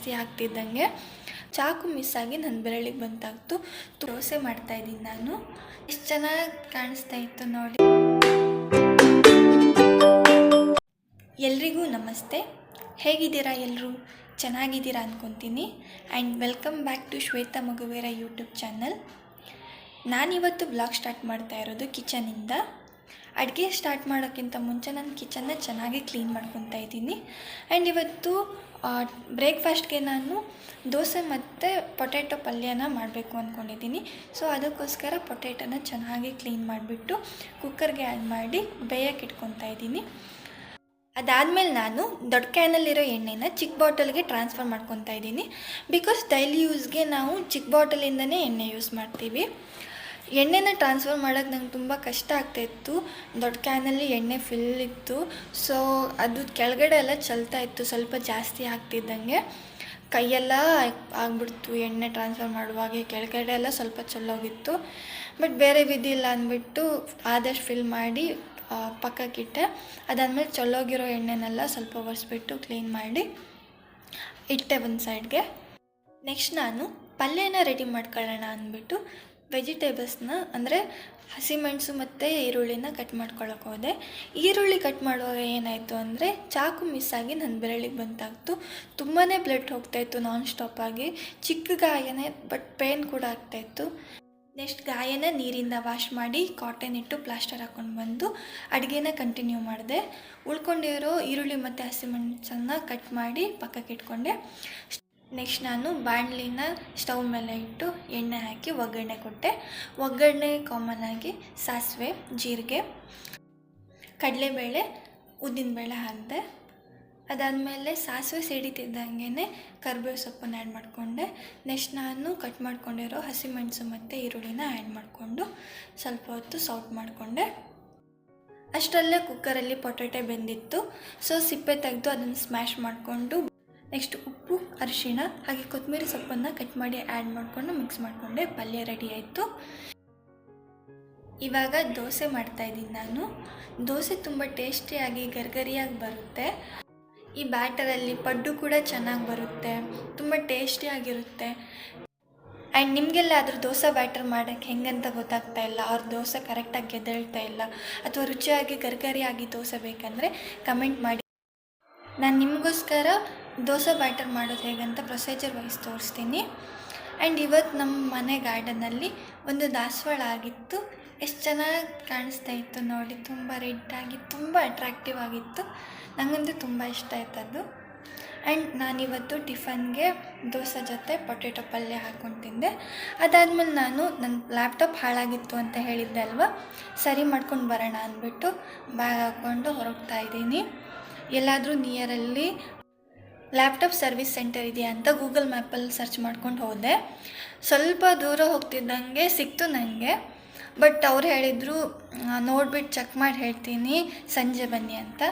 ಜಾಸ್ತಿ ಆಗ್ತಿದ್ದಂಗೆ ಚಾಕು ಮಿಸ್ ಆಗಿ ನನ್ನ ಬೆರಳಿಗೆ ಬಂತಾಗ್ತು ದೋಸೆ ಮಾಡ್ತಾಯಿದ್ದೀನಿ ನಾನು. ಎಷ್ಟು ಚೆನ್ನಾಗಿ ಕಾಣಿಸ್ತಾ ಇತ್ತು ನೋಡಿ. ಎಲ್ರಿಗೂ ನಮಸ್ತೆ. ಹೇಗಿದ್ದೀರಾ ಎಲ್ಲರೂ ಚೆನ್ನಾಗಿದ್ದೀರಾ ಅಂದ್ಕೊತೀನಿ and welcome back to Shweta ಮಗುವೇರ YouTube channel. ನಾನಿವತ್ತು ಬ್ಲಾಗ್ ಸ್ಟಾರ್ಟ್ ಮಾಡ್ತಾ ಇರೋದು ಕಿಚನಿಂದ. ಅಡುಗೆ ಸ್ಟಾರ್ಟ್ ಮಾಡೋಕ್ಕಿಂತ ಮುಂಚೆ ನಾನು ಕಿಚನ್ನ ಚೆನ್ನಾಗಿ ಕ್ಲೀನ್ ಮಾಡ್ಕೊತಾ ಇದ್ದೀನಿ. ಆ್ಯಂಡ್ ಇವತ್ತು ಬ್ರೇಕ್ಫಾಸ್ಟ್ಗೆ ನಾನು ದೋಸೆ ಮತ್ತು ಪೊಟ್ಯಾಟೊ ಪಲ್ಯನ ಮಾಡಬೇಕು ಅಂದ್ಕೊಂಡಿದ್ದೀನಿ ಸೊ ಅದಕ್ಕೋಸ್ಕರ ಪೊಟ್ಯಾಟೊನ ಚೆನ್ನಾಗಿ ಕ್ಲೀನ್ ಮಾಡಿಬಿಟ್ಟು ಕುಕ್ಕರ್ಗೆ ಆ್ಯಡ್ ಮಾಡಿ ಬೇಯಕ್ಕೆ ಇಟ್ಕೊತಾ ಇದ್ದೀನಿ. ಅದಾದಮೇಲೆ ನಾನು ದೊಡ್ಡ ಕ್ಯಾನಲ್ಲಿರೋ ಎಣ್ಣೆನ ಚಿಕ್ಕ ಬಾಟಲ್ಗೆ ಟ್ರಾನ್ಸ್ಫರ್ ಮಾಡ್ಕೊತಾ ಇದ್ದೀನಿ. ಬಿಕಾಸ್ ಡೈಲಿ ಯೂಸ್ಗೆ ನಾವು ಚಿಕ್ಕ ಬಾಟಲಿಂದನೇ ಎಣ್ಣೆ ಯೂಸ್ ಮಾಡ್ತೀವಿ. ಎಣ್ಣೆನ ಟ್ರಾನ್ಸ್ಫರ್ ಮಾಡೋಕ್ಕೆ ನಂಗೆ ತುಂಬ ಕಷ್ಟ ಆಗ್ತಾಯಿತ್ತು ದೊಡ್ಡ ಕ್ಯಾನಲ್ಲಿ ಎಣ್ಣೆ ಫಿಲ್ ಇತ್ತು. ಸೊ ಅದು ಕೆಳಗಡೆ ಎಲ್ಲ ಚಲ್ತಾ ಇತ್ತು. ಸ್ವಲ್ಪ ಜಾಸ್ತಿ ಆಗ್ತಿದ್ದಂಗೆ. ಕೈಯೆಲ್ಲ ಆಗ್ಬಿಡ್ತು ಎಣ್ಣೆ ಟ್ರಾನ್ಸ್ಫರ್ ಮಾಡುವಾಗ. ಕೆಳಗಡೆ ಎಲ್ಲ ಸ್ವಲ್ಪ ಚೆಲ್ಲೋಗಿತ್ತು ಬಟ್ ಬೇರೆ ವಿಧಿ ಇಲ್ಲ ಅಂದ್ಬಿಟ್ಟು ಆದಷ್ಟು ಫಿಲ್ ಮಾಡಿ ಪಕ್ಕಕ್ಕಿಟ್ಟೆ ಅದಾದಮೇಲೆ ಚೆಲ್ಲೋಗಿರೋ ಎಣ್ಣೆನೆಲ್ಲ ಸ್ವಲ್ಪ ಒರೆಸ್ಬಿಟ್ಟು ಕ್ಲೀನ್ ಮಾಡಿ ಇಟ್ಟೆ ಒಂದು ಸೈಡ್ಗೆ ನೆಕ್ಸ್ಟ್ ನಾನು ಪಲ್ಯನ ರೆಡಿ ಮಾಡ್ಕೊಳ್ಳೋಣ ಅಂದ್ಬಿಟ್ಟು ವೆಜಿಟೇಬಲ್ಸ್ನ ಅಂದರೆ ಹಸಿಮೆಣಸು ಮತ್ತು ಈರುಳ್ಳಿನ ಕಟ್ ಮಾಡ್ಕೊಳ್ಳೋಕೆ ಹೋದೆ. ಈರುಳ್ಳಿ ಕಟ್ ಮಾಡುವಾಗ ಏನಾಯಿತು ಅಂದರೆ ಚಾಕು ಮಿಸ್ ಆಗಿ ನನ್ನ ಬೆರಳಿಗೆ ಬಂತಾಗ್ತು ತುಂಬಾ ಬ್ಲಡ್ ಹೋಗ್ತಾಯಿತ್ತು ನಾನ್ ಸ್ಟಾಪಾಗಿ ಚಿಕ್ಕ ಗಾಯನೇ, ಬಟ್ ಪೇನ್ ಕೂಡ ಆಗ್ತಾಯಿತ್ತು. ನೆಕ್ಸ್ಟ್ ಗಾಯನ ನೀರಿಂದ ವಾಶ್ ಮಾಡಿ ಕಾಟನ್ ಇಟ್ಟು ಪ್ಲಾಸ್ಟರ್ ಹಾಕ್ಕೊಂಡು ಬಂದು ಅಡುಗೆನ ಕಂಟಿನ್ಯೂ ಮಾಡಿದೆ. ಉಳ್ಕೊಂಡಿರೋ ಈರುಳ್ಳಿ ಮತ್ತು ಹಸಿಮೆಣಸನ್ನು ಕಟ್ ಮಾಡಿ ಪಕ್ಕಕ್ಕೆ ಇಟ್ಕೊಂಡೆ. ನೆಕ್ಸ್ಟ್ ನಾನು ಬಾಣಲಿನ ಸ್ಟವ್ ಮೇಲೆ ಇಟ್ಟು ಎಣ್ಣೆ ಹಾಕಿ ಒಗ್ಗರಣೆ ಕೊಟ್ಟೆ. ಒಗ್ಗರಣೆ ಕಾಮನ್ ಆಗಿ ಸಾಸಿವೆ, ಜೀರಿಗೆ, ಕಡಲೆಬೇಳೆ ಉದ್ದಿನಬೇಳೆ ಹಾಕಿದೆ. ಅದಾದಮೇಲೆ ಸಾಸಿವೆ ಸಿಡಿತಿದ್ದಂಗೆ ಕರಿಬೇವು ಸೊಪ್ಪನ್ನು ಆ್ಯಡ್ ಮಾಡಿಕೊಂಡೆ. ನೆಕ್ಸ್ಟ್ ನಾನು ಕಟ್ ಮಾಡ್ಕೊಂಡಿರೋ ಹಸಿಮೆಣಸು ಮತ್ತು ಈರುಳ್ಳಿನ ಆ್ಯಡ್ ಮಾಡಿಕೊಂಡು ಸ್ವಲ್ಪ ಹೊತ್ತು ಸೌಟ್ ಮಾಡಿಕೊಂಡೆ. ಅಷ್ಟರಲ್ಲೇ ಕುಕ್ಕರಲ್ಲಿ ಪೊಟೊಟೆ ಬೆಂದಿತ್ತು. ಸೊ ಸಿಪ್ಪೆ ತೆಗೆದು ಅದನ್ನು ಸ್ಮ್ಯಾಶ್ ಮಾಡಿಕೊಂಡು ನೆಕ್ಸ್ಟ್ ಉಪ್ಪು, ಅರಿಶಿಣ, ಹಾಗೆ ಕೊತ್ತಂಬರಿ ಸೊಪ್ಪನ್ನು ಕಟ್ ಮಾಡಿ ಆ್ಯಡ್ ಮಾಡಿಕೊಂಡು ಮಿಕ್ಸ್ ಮಾಡಿಕೊಂಡೆ ಪಲ್ಯ ರೆಡಿ ಆಯಿತು. ಇವಾಗ ದೋಸೆ ಮಾಡ್ತಾಯಿದ್ದೀನಿ ನಾನು. ದೋಸೆ ತುಂಬ ಟೇಸ್ಟಿಯಾಗಿ ಗರ್ಗರಿಯಾಗಿ ಬರುತ್ತೆ. ಈ ಬ್ಯಾಟರಲ್ಲಿ ಪಡ್ಡು ಕೂಡ ಚೆನ್ನಾಗಿ ಬರುತ್ತೆ. ತುಂಬ ಟೇಸ್ಟಿಯಾಗಿರುತ್ತೆ ಆ್ಯಂಡ್ ನಿಮಗೆಲ್ಲ ಅದ್ರ ದೋಸೆ ಬ್ಯಾಟರ್ ಮಾಡೋಕ್ಕೆ ಹೆಂಗಂತ ಗೊತ್ತಾಗ್ತಾ ಇಲ್ಲ? ಅವ್ರ ದೋಸೆ ಕರೆಕ್ಟಾಗಿ ಗೆದ್ದೇಳ್ತಾ ಇಲ್ಲ. ಅಥವಾ ರುಚಿಯಾಗಿ ಗರ್ಗರಿಯಾಗಿ ದೋಸೆ ಬೇಕಂದರೆ ಕಮೆಂಟ್ ಮಾಡಿ. ನಾನು ನಿಮಗೋಸ್ಕರ ದೋಸೆ ಬ್ಯಾಟರ್ ಮಾಡೋದು ಹೇಗಂತ ಪ್ರೊಸೀಜರ್ ವೈಸ್ ತೋರಿಸ್ತೀನಿ. ಆ್ಯಂಡ್ ಇವತ್ತು ನಮ್ಮ ಮನೆ ಗಾರ್ಡನಲ್ಲಿ ಒಂದು ದಾಸವಾಳ ಆಗಿತ್ತು. ಎಷ್ಟು ಚೆನ್ನಾಗಿ ಕಾಣಿಸ್ತಾ ಇತ್ತು ನೋಡಿ. ತುಂಬ ರೆಡ್ಡಾಗಿ ತುಂಬ ಅಟ್ರಾಕ್ಟಿವ್ ಆಗಿತ್ತು. ನನಗಂತೂ ತುಂಬ ಇಷ್ಟ ಆಯ್ತದ್ದು ಆ್ಯಂಡ್ ನಾನಿವತ್ತು ಟಿಫನ್ಗೆ ದೋಸೆ ಜೊತೆ ಪೊಟೆಟೊ ಪಲ್ಯ ಹಾಕ್ಕೊಂಡು ತಿಂದೆ. ಅದಾದಮೇಲೆ ನಾನು ನನ್ನ ಲ್ಯಾಪ್ಟಾಪ್ ಹಾಳಾಗಿತ್ತು ಅಂತ ಹೇಳಿದ್ದೆ ಅಲ್ವಾ? ಸರಿ ಮಾಡ್ಕೊಂಡು ಬರೋಣ ಅಂದ್ಬಿಟ್ಟು ಬ್ಯಾಗ್ ಹಾಕ್ಕೊಂಡು ಹೊರಗ್ತಾ ಇದ್ದೀನಿ. ಎಲ್ಲಾದರೂ ನಿಯರಲ್ಲಿ ಲ್ಯಾಪ್ಟಾಪ್ ಸರ್ವಿಸ್ ಸೆಂಟರ್ ಇದೆಯಾ ಅಂತ ಗೂಗಲ್ ಮ್ಯಾಪಲ್ಲಿ ಸರ್ಚ್ ಮಾಡ್ಕೊಂಡು ಹೋದೆ. ಸ್ವಲ್ಪ ದೂರ ಹೋಗ್ತಿದ್ದಂಗೆ ಸಿಕ್ತು ನನಗೆ ಬಟ್ ಅವ್ರು ಹೇಳಿದರು ನೋಡ್ಬಿಟ್ಟು ಚೆಕ್ ಮಾಡಿ ಹೇಳ್ತೀನಿ, ಸಂಜೆ ಬನ್ನಿ ಅಂತ.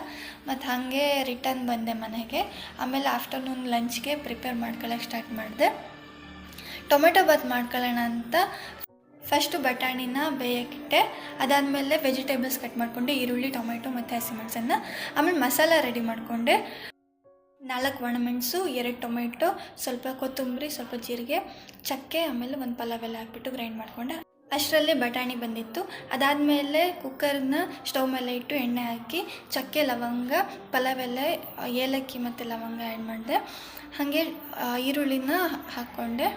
ಮತ್ತು ಹಾಗೆ ರಿಟರ್ನ್ ಬಂದೆ ಮನೆಗೆ. ಆಮೇಲೆ ಆಫ್ಟರ್ನೂನ್ ಲಂಚ್ಗೆ ಪ್ರಿಪೇರ್ ಮಾಡ್ಕೊಳ್ಳೋಕೆ ಸ್ಟಾರ್ಟ್ ಮಾಡಿದೆ. ಟೊಮೆಟೊ ಬಾತ್ ಮಾಡ್ಕೊಳ್ಳೋಣ ಅಂತ ಫಸ್ಟು ಬಟಾಣಿನ ಬೇಯಕ್ಕಿಟ್ಟೆ ಅದಾದಮೇಲೆ ವೆಜಿಟೇಬಲ್ಸ್ ಕಟ್ ಮಾಡಿಕೊಂಡೆ ಈರುಳ್ಳಿ, ಟೊಮೆಟೊ ಮತ್ತು ಹಸಿಮೆಣಸನ್ನು ಆಮೇಲೆ ಮಸಾಲ ರೆಡಿ ಮಾಡಿಕೊಂಡೆ. ನಾಲ್ಕು ಒಣಮೆಣಸು ಎರಡು ಟೊಮೆಟೊ, ಸ್ವಲ್ಪ ಕೊತ್ತಂಬರಿ, ಸ್ವಲ್ಪ ಜೀರಿಗೆ, ಚಕ್ಕೆ, ಆಮೇಲೆ ಒಂದು ಪಲಾವ್ ಎಲ್ಲ ಹಾಕ್ಬಿಟ್ಟು ಗ್ರೈಂಡ್ ಮಾಡಿಕೊಂಡೆ. ಅಷ್ಟರಲ್ಲೇ ಬಟಾಣಿ ಬಂದಿತ್ತು. ಅದಾದಮೇಲೆ ಕುಕ್ಕರ್ನ ಸ್ಟವ್ ಮೇಲೆ ಇಟ್ಟು ಎಣ್ಣೆ ಹಾಕಿ, ಚಕ್ಕೆ, ಲವಂಗ ಪಲಾವ್ ಎಲೆ ಏಲಕ್ಕಿ ಮತ್ತು ಲವಂಗ ಆ್ಯಡ್ ಮಾಡಿದೆ. ಹಾಗೆ ಈರುಳ್ಳಿನ ಹಾಕ್ಕೊಂಡೆ.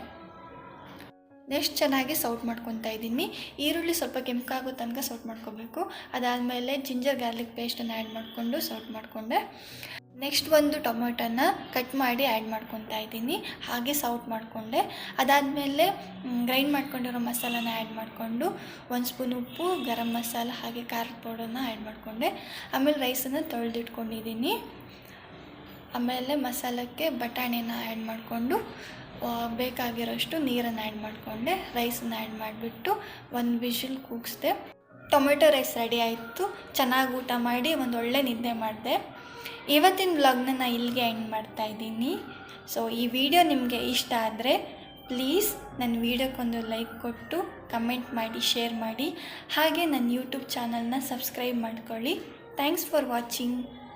ನೆಕ್ಸ್ಟ್ ಚೆನ್ನಾಗಿ ಸೌಟ್ ಮಾಡ್ಕೊತಾ ಇದ್ದೀನಿ. ಈರುಳ್ಳಿ ಸ್ವಲ್ಪ ಕೆಂಪಾಗೋ ತನಕ ಸೌಟ್ ಮಾಡ್ಕೋಬೇಕು. ಅದಾದಮೇಲೆ ಜಿಂಜರ್ ಗಾರ್ಲಿಕ್ ಪೇಸ್ಟನ್ನು ಆ್ಯಡ್ ಮಾಡಿಕೊಂಡು ಸೌಟ್ ಮಾಡಿಕೊಂಡೆ. ನೆಕ್ಸ್ಟ್ ಒಂದು ಟೊಮೊಟೊನ ಕಟ್ ಮಾಡಿ ಆ್ಯಡ್ ಮಾಡ್ಕೊತಾ ಇದ್ದೀನಿ. ಹಾಗೆ ಸೌಟ್ ಮಾಡಿಕೊಂಡೆ. ಅದಾದಮೇಲೆ ಗ್ರೈಂಡ್ ಮಾಡ್ಕೊಂಡಿರೋ ಮಸಾಲಾನ ಆ್ಯಡ್ ಮಾಡಿಕೊಂಡು ಒಂದು ಸ್ಪೂನ್ ಉಪ್ಪು, ಗರಂ ಮಸಾಲ, ಹಾಗೆ ಖಾರದ ಪೌಡರ್ನ ಆ್ಯಡ್ ಮಾಡಿಕೊಂಡೆ. ಆಮೇಲೆ ರೈಸನ್ನು ತೊಳೆದಿಟ್ಕೊಂಡಿದ್ದೀನಿ. ಆಮೇಲೆ ಮಸಾಲಕ್ಕೆ ಬಟಾಣಿನ ಆ್ಯಡ್ ಮಾಡಿಕೊಂಡು ಬೇಕಾಗಿರೋಷ್ಟು ನೀರನ್ನು ಆ್ಯಡ್ ಮಾಡಿಕೊಂಡೆ. ರೈಸನ್ನು ಆ್ಯಡ್ ಮಾಡಿಬಿಟ್ಟು ಒಂದು ವಿಷಲ್ ಕೂಗಿಸ್ದೆ. ಟೊಮೆಟೊ ರೈಸ್ ರೆಡಿ ಆಯಿತು. ಚೆನ್ನಾಗಿ ಊಟ ಮಾಡಿ ಒಂದು ಒಳ್ಳೆ ನಿದ್ದೆ ಮಾಡಿದೆ. ಇವತ್ತಿನ ವ್ಲಾಗ್ನ ನಾನು ಇಲ್ಲಿಗೆ ಎಂಡ್ ಮಾಡ್ತಾ ಇದ್ದೀನಿ. ಸೊ ಈ ವಿಡಿಯೋ ನಿಮಗೆ ಇಷ್ಟ ಆದರೆ ಪ್ಲೀಸ್ ನನ್ನ ವೀಡಿಯೋಕ್ಕೊಂದು ಲೈಕ್ ಕೊಟ್ಟು ಕಮೆಂಟ್ ಮಾಡಿ ಶೇರ್ ಮಾಡಿ. ಹಾಗೆ ನನ್ನ ಯೂಟ್ಯೂಬ್ ಚಾನಲ್ನ ಸಬ್ಸ್ಕ್ರೈಬ್ ಮಾಡ್ಕೊಳ್ಳಿ. Thanks for watching